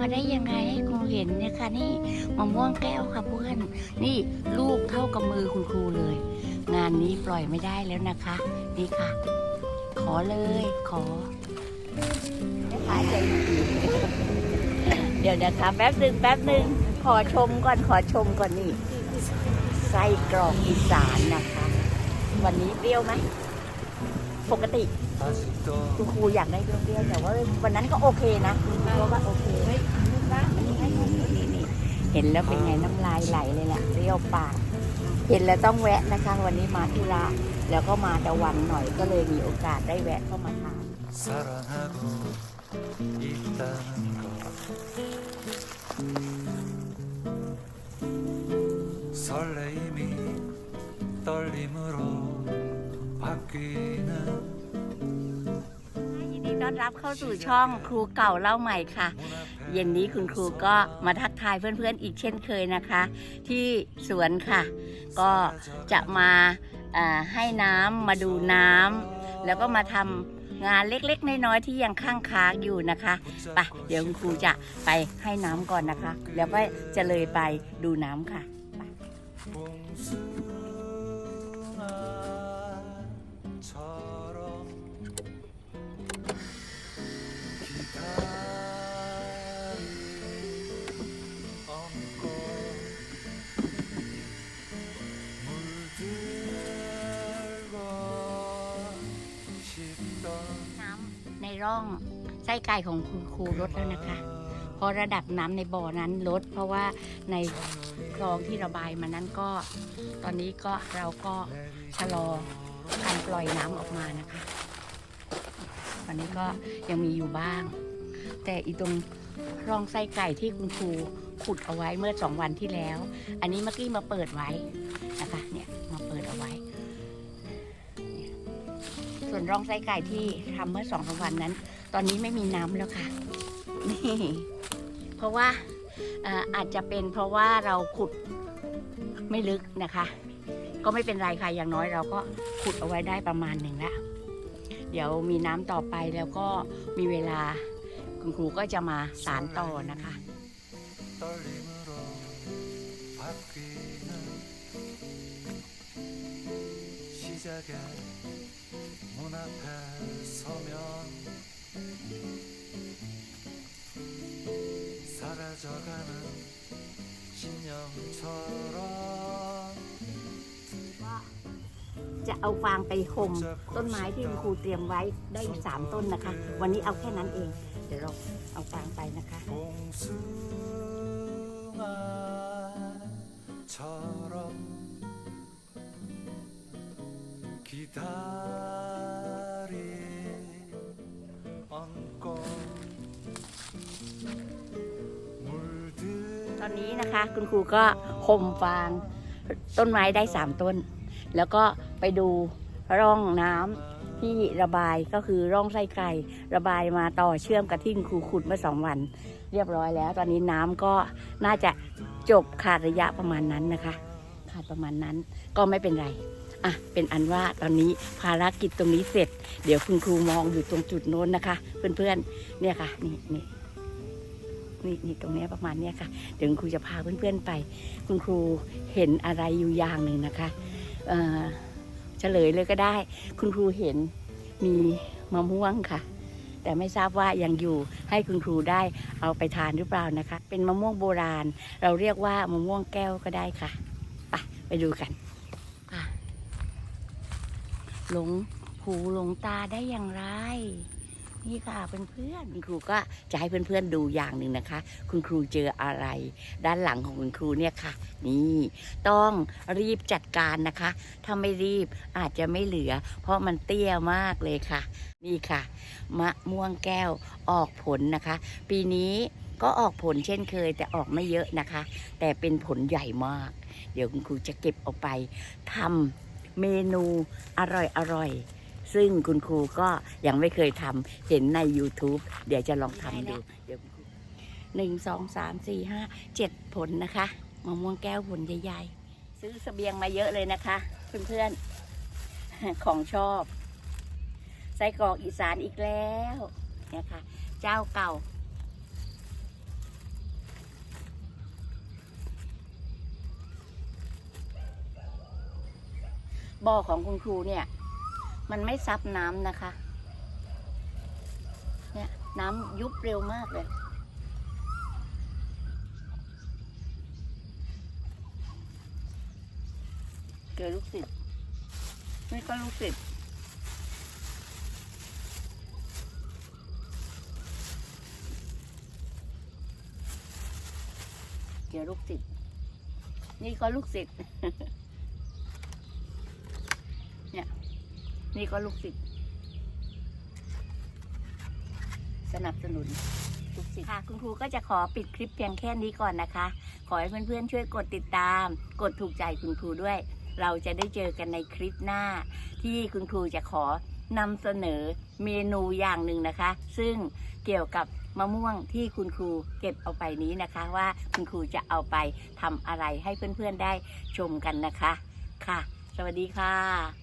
มาได้ยังไงให้ครูเห็นเนี่ยค่ะนี่มะม่วงแก้วค่ะเพื่อน นี่ลูกเท่ากับมือคุณครูเลย งานนี้ปล่อยไม่ได้แล้วนะคะ นี่ค่ะ ขอเลยขอแม่ค้าใจเดี๋ยวนะคะแป๊บหนึ่งแป๊บหนึ่งขอชมก่อนขอชมก่อนนี่ไส้กรอกอีสานนะคะ วันนี้เปรี้ยวไหม ปกติ คุณครูอยากได้เปรี้ยวๆแต่ว่าวันนั้นก็โอเคนะเพราะว่าโอเคนี่นี่เห็นแล้วเป็นไงน้ำลายไหลเลยแหละเปรี้ยวปาก เห็นแล้วต้องแวะนะคะ วันนี้มาที่ร้านแล้วก็มาตะวันหน่อยก็เลยมีโอกาสได้แวะเข้ามาทาน 사랑하고 있다는 것 설레임이 떨림으로 바뀌는 ยินดีต้ อนรับเข้าสู่ช่องครูเก่าเล่าใหม่ค่ะ เย็นนี้คุณครูก็มาทักทายเพื่อนๆอีกเช่นเคยนะคะ ที่สวนค่ะ ก็จะมาอ่าให้น้ำมาดูน้ำแล้วก็มาทำงานเล็กๆ น้อยๆที่ยังข้างค้างอยู่นะคะไปเดี๋ยวคุณครูจะไปให้น้ำก่อนนะคะ แล้วก็จะเลยไปดูน้ำค่ะ ร่องไส้ไก่ของคุณครูลดแล้วนะคะเพราะระดับน้ำในบ่อนั้นลด เพราะว่าในคลองที่ระบายมานั้นก็ ตอนนี้ก็เราก็ชะลอการปล่อยน้ำออกมานะคะตอนนี้ก็ยังมีอยู่บ้าง แต่อีตรงร่องไส้ไก่ที่คุณครูขุดเอาไว้เมื่อสองวันที่แล้ว อันนี้เมื่อกี้มาเปิดไว้นะคะเนี่ย ส่วนร่องไส้ไก่ที่ทำเมื่อสองสามวันนั้น ตอนนี้ไม่มีน้ำแล้วค่ะ นี่ เพราะว่าเอ่ออาจจะเป็นเพราะว่าเราขุดไม่ลึกนะคะ ก็ไม่เป็นไรค่ะอย่างน้อยเราก็ขุดเอาไว้ได้ประมาณหนึ่งละเดี๋ยวมีน้ำต่อไปแล้วก็มีเวลาคุณครูก็จะมาสารต่อนะคะ 떨림으로 바뀌는 시작의 문 앞에 서면 사라져가는 신념처럼 จะเอาฟางไปห่มต้นไม้ที่คุณครูเตรียมไว้ได้อีกสามต้นนะคะ วันนี้เอาแค่นั้นเอง เดี๋ยวเราเอาฟางไปนะคะ 봉숭아처럼 기다 ตอนนี้นะคะ คุณครูก็ห่มฟางต้นไม้ได้สามต้น แล้วก็ไปดูร่องน้ำที่ระบายก็คือร่องไส้ไก่ระบายมาต่อเชื่อมกับที่คุณครูขุดเมื่อสองวัน เรียบร้อยแล้ว ตอนนี้น้ำก็น่าจะจบขาดระยะประมาณนั้นนะคะ ขาดประมาณนั้นก็ไม่เป็นไรอะเป็นอันว่าตอนนี้ภารกิจตรงนี้เสร็จ เดี๋ยวคุณครูมองอยู่ตรงจุดโน้นนะคะ เพื่อนๆ เนี่ยค่ะนี่นี่ นี่นี่ตรงนี้ประมาณเนี้ยค่ะเดี๋ยวครูจะพาเพื่อนๆไป คุณครูเห็นอะไรอยู่อย่างหนึ่งนะคะเเฉลยเลยก็ได้ คุณครูเห็นมีมะม่วงค่ะ แต่ไม่ทราบว่ายังอยู่ให้คุณครูได้เอาไปทานหรือเปล่านะคะ เป็นมะม่วงโบราณ เราเรียกว่ามะม่วงแก้วก็ได้ค่ะไปไปดูกันหลงหูหลงตาได้อย่างไร นี่ค่ะเพื่อนๆคุณครูก็จะให้เพื่อนๆดูอย่างหนึ่งนะคะ คุณครูเจออะไร ด้านหลังของคุณครูเนี่ยค่ะ นี่ ต้องรีบจัดการนะคะ ถ้าไม่รีบอาจจะไม่เหลือ เพราะมันเตี้ยมากเลยค่ะ นี่ค่ะมะม่วงแก้วออกผลนะคะ ปีนี้ก็ออกผลเช่นเคยแต่ออกไม่เยอะนะคะ แต่เป็นผลใหญ่มาก เดี๋ยวคุณครูจะเก็บเอาไปทำเมนูอร่อยๆ ซึ่งคุณครูก็ยังไม่เคยทำเห็นใน YouTube เดี๋ยวจะลองทำดูเดี๋ยวหนึ่งสองสามสี่ห้าเจ็ดผลนะคะมะม่วงแก้วผลใหญ่ๆ ซื้อสเสบียงมาเยอะเลยนะคะ เพื่อนๆ ของชอบไส้กรอกอีสานอีกแล้วนะคะเจ้าเก่าบ่อของคุณครูเนี่ย มันไม่ซับน้ำนะคะ เนี่ยน้ำยุบเร็วมากเลย เจอลูกศิษย์นี่ก็ลูกศิษย์เจอลูกศิษย์นี่ก็ลูกศิษย์ นี่ก็ลูกศิษย์สนับสนุนลูกศิษย์ค่ะ คุณครูก็จะขอปิดคลิปเพียงแค่นี้ก่อนนะคะ ขอให้เพื่อนๆช่วยกดติดตาม กดถูกใจคุณครูด้วย เราจะได้เจอกันในคลิปหน้า ที่คุณครูจะขอนำเสนอเมนูอย่างหนึ่งนะคะ ซึ่งเกี่ยวกับมะม่วงที่คุณครูเก็บเอาไปนี้นะคะว่าคุณครูจะเอาไปทำอะไรให้เพื่อนๆได้ชมกันนะคะ ค่ะ สวัสดีค่ะ